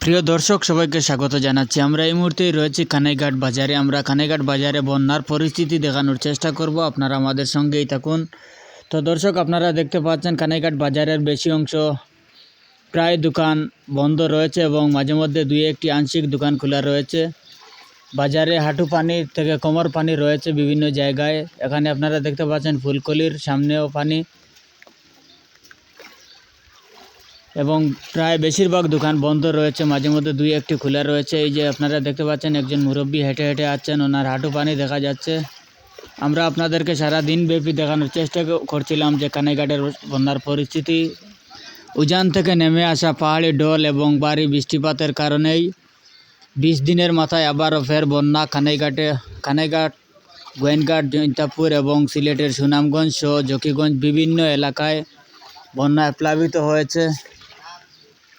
প্রিয় দর্শক, সবাইকে স্বাগত জানাচ্ছি। আমরা এই মুহূর্তেই রয়েছি কানাইঘাট বাজারে। আমরা কানাইঘাট বাজারে বন্যার পরিস্থিতি দেখানোর চেষ্টা করব। আপনারা আমাদের সঙ্গেই থাকুন। তো দর্শক, আপনারা দেখতে পাচ্ছেন কানাইঘাট বাজারের বেশি অংশ প্রায় দোকান বন্ধ রয়েছে এবং মাঝে মধ্যে দুই একটি আংশিক দোকান খোলা রয়েছে। বাজারে হাঁটু পানি থেকে কোমর পানি রয়েছে বিভিন্ন জায়গায়। এখানে আপনারা দেখতে পাচ্ছেন ফুলকলির সামনেও পানি এবং প্রায় বেশিরভাগ দোকান বন্ধ রয়েছে। মাঝে মধ্যে দুই একটি খোলা রয়েছে। এই যে আপনারা দেখতে পাচ্ছেন, একজন মুরব্বী হেঁটে হেঁটে আছেন ওনার হাঁটু পানি দেখা যাচ্ছে। আমরা আপনাদেরকে সারা দিন ব্যাপী দেখানোর চেষ্টা করছিলাম যে কানাইঘাটের বন্যার পরিস্থিতি। উজান থেকে নেমে আসা পাহাড়ি ডল এবং বাড়ি বৃষ্টিপাতের কারণেই বিশ দিনের মাথায় আবারও ফের বন্যা। কানাইঘাটে, কানাইঘাট, গোয়েনঘাট, জৈন্তাপুর এবং সিলেটের সুনামগঞ্জ সহ জকিগঞ্জ বিভিন্ন এলাকায় বন্যায় প্লাবিত হয়েছে।